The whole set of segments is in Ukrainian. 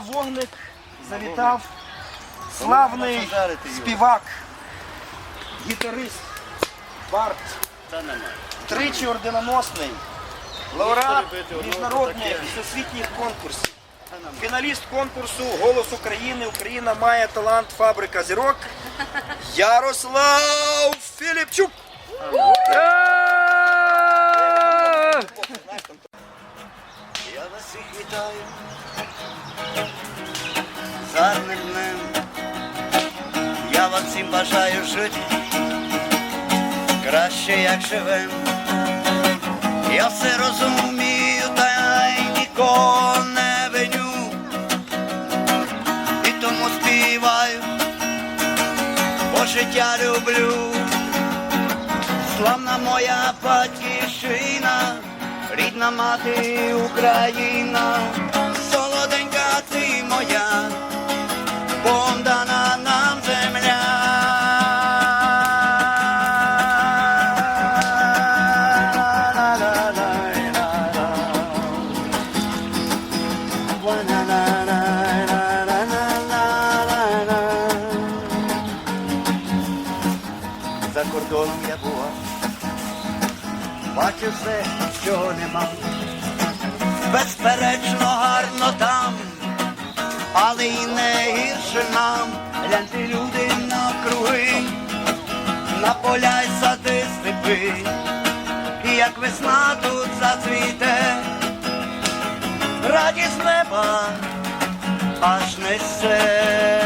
Вогник завітав. Славний співак, гітарист, бард, тричі орденоносний, лауреат міжнародних всесвітніх конкурсів, фіналіст конкурсу Голос України. Україна має талант. Фабрика зірок. Ярослав Філіпчук. Я вас всіх вітаю. з гарним днем. Я вам всім бажаю жити краще, як живем. Я все розумію, та й нікого не виню. І тому співаю, бо життя люблю. Славна моя батьківщина, рідна мати Україна, солоденька ти моя, дана нам земля. За бачу все, чого нема. Безперечно, гарно там, але й не гірше нам. Гляньте люди навкруги, на поля й сади степи, і як весна тут зацвіте, радість неба аж несе.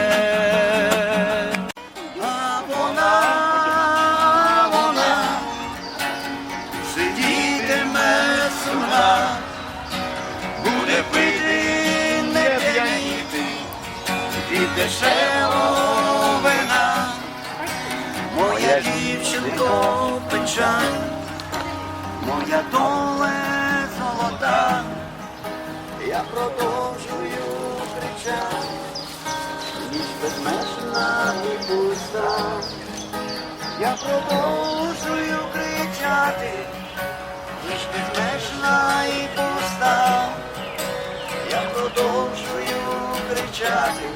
Від дешевого вина. Моя дівчинко печаль, моя доле золота, я продовжую кричати, ніч безмежна і пуста. Я продовжую кричати, ніч безмежна і пуста. Я продовжую кричати,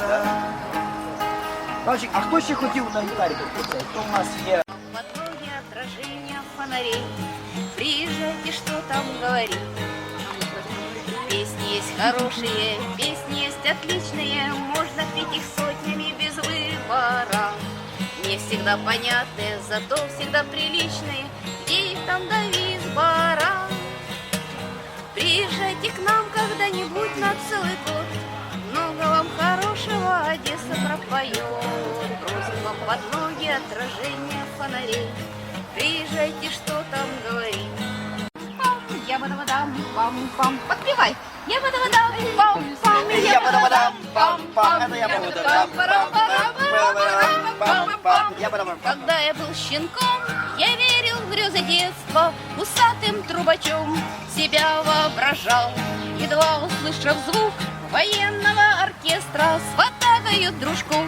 і пуста. Павчик, а хто ще хотів на гітарі тут? Хто в нас є? Подруги отражения фонарей Приезжайте, что там говорить Песни есть хорошие, песни есть отличные Можно петь их сотнями без выбора Не всегда понятные, зато всегда приличные Где их там до Визбора Приезжайте к нам когда-нибудь на целый год Много вам хорошего Одесса пропоет Просим вам под ноги отражение фонарей Приезжайте, что там говорить Пам, Я бадам пам пам Подпевай Я бадам пам пам Я бадам пам пам Это я буду пам Я бадам Когда я был щенком, я верил в грезы детства, Усатым трубачом себя воображал. Едва услышав звук военного оркестра С ватагою дружков,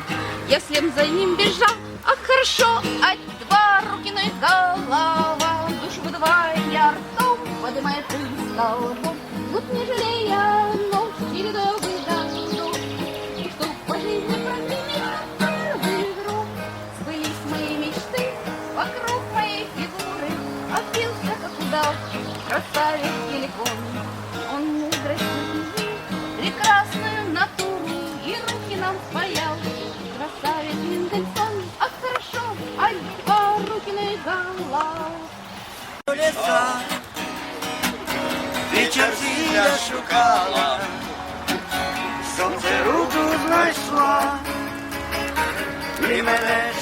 я вслед за ним бежал. Ах, хорошо, а два руки, и голова, Душу выдувая ртом, подымает и столбом. Вот не жалея ночь чередой выдохнул, Что по жизни променял первый друг. Сбылись мои мечты вокруг моей фигуры, Опился, как удав, красавец телефон. Он руки на голова. ліса, Вечерці я шукала, сонце руку знайшла, і мене щарувала.